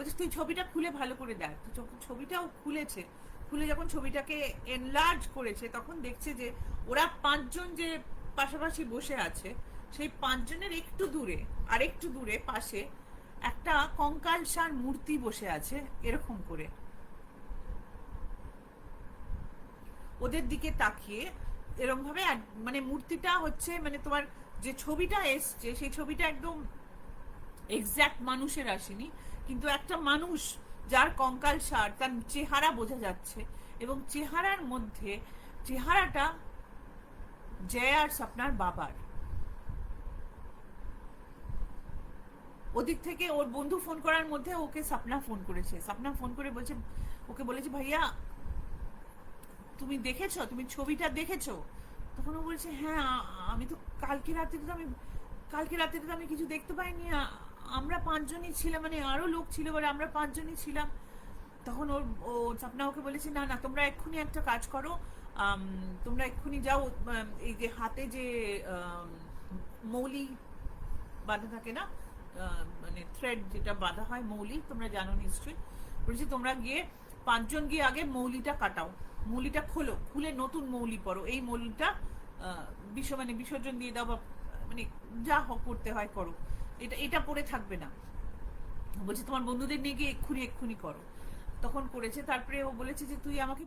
বলছে, তুই ছবিটা খুলে ভালো করে দেখ। তো ছ- ছবিটাও খুলেছে, খুলে যখন ছবিটাকে এনলার্জ করেছে, তখন দেখছে যে ওরা পাঁচজন যে পাশাপাশি বসে আছে, সেই পাঁচজনের একটু দূরে আর একটু দূরে পাশে একটা কঙ্কালসার মূর্তি বসে আছে, এরকম করে। ওদের দিকে তাকিয়ে এরকম ভাবে মানে মূর্তিটা হচ্ছে মানে তোমার যে ছবিটা এসছে, সেই ছবিটা একদম এক্স্যাক্ট মানুষের আসেনি। কিন্তু একটা মানুষ যার কঙ্কাল সার, তার চেহারা বোঝা যাচ্ছে এবং চেহারার মধ্যে, চেহারাটা জয় আর স্বপ্নার বাবার। ওদিক থেকে ওর বন্ধু ফোন করার মধ্যে ওকে সাপনা ফোন করেছে। সাপনা ফোন করে বলছে, ওকে বলেছে, ভাইয়া, তুমি দেখেছ? তুমি ছবিটা দেখেছ? তখন ও বলছে হ্যাঁ আমি তো কালকে রাতে তো আমি, কালকে রাতে তো আমি কিছু দেখতে পাইনি। আমরা পাঁচজনই ছিলাম মানে আরও লোক ছিল বলে আমরা পাঁচজনই ছিলাম। তখন ওর, ও স্বপ্না ওকে বলেছে, না না, তোমরা এক্ষুনি একটা কাজ করো। তোমরা এক্ষুনি যাও এই যে হাতে যে মৌলি বাঁধা থাকে না মানে থ্রেড যেটা বাঁধা হয়, মৌলি, তোমরা জানো নিশ্চয়ই। বলেছি, তোমরা গিয়ে পাঁচজন গিয়ে আগে মৌলিটা কাটাও। মৌলিটা খোলো, খুলে নতুন মৌলি পরো এই মৌলিটা বিস মানে বিসর্জন দিয়ে দাও বা মানে যা হোক করতে হয় করো। এটা এটা পরে থাকবে না। বলছে, তোমার বন্ধুদের নিয়ে গিয়ে এক্ষুনি এক্ষুনি করো। তখন করেছে। তারপরে ও বলেছে যে, তুই আমাকে